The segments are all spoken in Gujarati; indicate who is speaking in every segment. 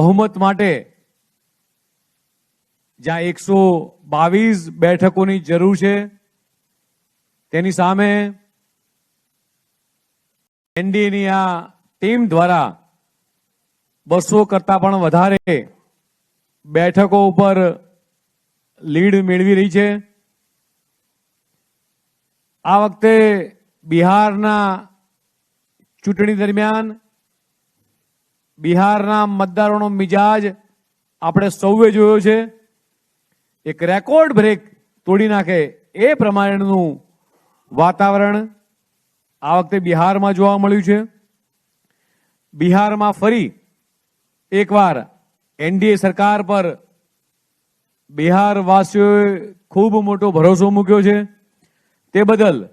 Speaker 1: બહુમત માટે જ્યાં એકસો બાવીસ બેઠકોની જરૂર છે, તેની સામે એનડીએની આ ટીમ દ્વારા બસો કરતા પણ વધારે બેઠકો ઉપર લીડ મેળવી રહી છે. આ વખતે બિહારના ચૂંટણી દરમિયાન બિહારના મતદારોનો મિજાજ આપણે સૌએ જોયો છે. એક રેકોર્ડ બ્રેક તોડી નાખે એ પ્રમાણેનું વાતાવરણ આ વખતે બિહારમાં જોવા મળ્યું છે. બિહારમાં ફરી એકવાર એનડીએ સરકાર પર બિહારવાસીઓએ ખૂબ મોટો ભરોસો મૂક્યો છે. તે બદલ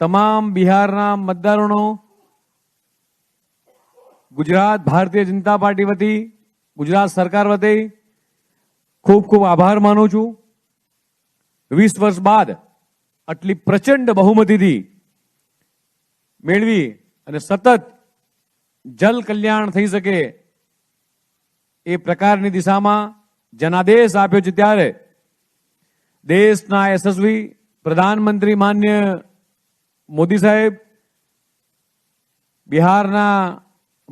Speaker 1: તમામ બિહારના મતદારોનો ગુજરાત ભારતીય જનતા પાર્ટી વતી, ગુજરાત સરકાર વતી ખૂબ ખૂબ આભાર માનું છું. વીસ વર્ષ બાદ આટલી પ્રચંડ બહુમતીથી મેળવી અને સતત જલ કલ્યાણ થઈ શકે એ પ્રકારની દિશામાં જનાદેશ આપ્યો છે ત્યારે દેશના યશસ્વી પ્રધાનમંત્રી માન્ય મોદી સાહેબ, બિહારના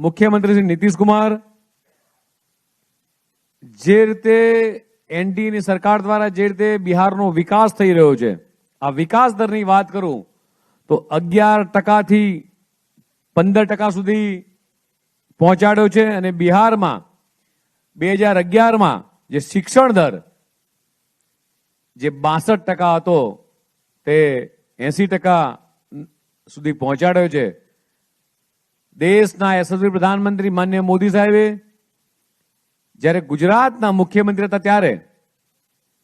Speaker 1: મુખ્યમંત્રી શ્રી નીતિશ કુમાર જે રીતે એનડીએની સરકાર દ્વારા જે રીતે બિહારનો વિકાસ થઈ રહ્યો છે, આ વિકાસ દરની વાત કરું તો અગિયાર ટકાથી પંદર ટકા સુધી પહોંચાડ્યો છે અને બિહારમાં બે હજાર અગિયારમાં જે શિક્ષણ દર જે બાસઠ ટકા હતો તે એસી ટકા સુધી પહોંચાડ્યો છે. દેશના યશસ્વી પ્રધાનમંત્રી માન્ય મોદી સાહેબે જ્યારે ગુજરાતના મુખ્યમંત્રી હતા ત્યારે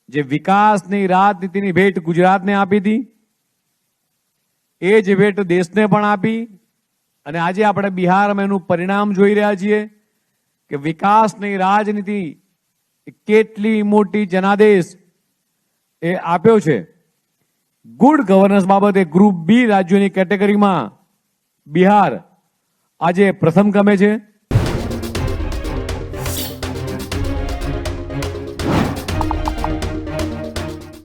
Speaker 1: જે વિકાસની રાજનીતિની ભેટ ગુજરાતને આપી હતી, એ જ ભેટ દેશને પણ આપી અને આજે આપણે બિહારમાં એનું પરિણામ જોઈ રહ્યા છીએ કે વિકાસની રાજનીતિ કેટલી મોટી જનાદેશ એ આપ્યો છે. ગુડ ગવર્નન્સ બાબતે ગ્રુપ બી રાજ્યોની કેટેગરીમાં બિહાર આજે પ્રથમ ક્રમે છે.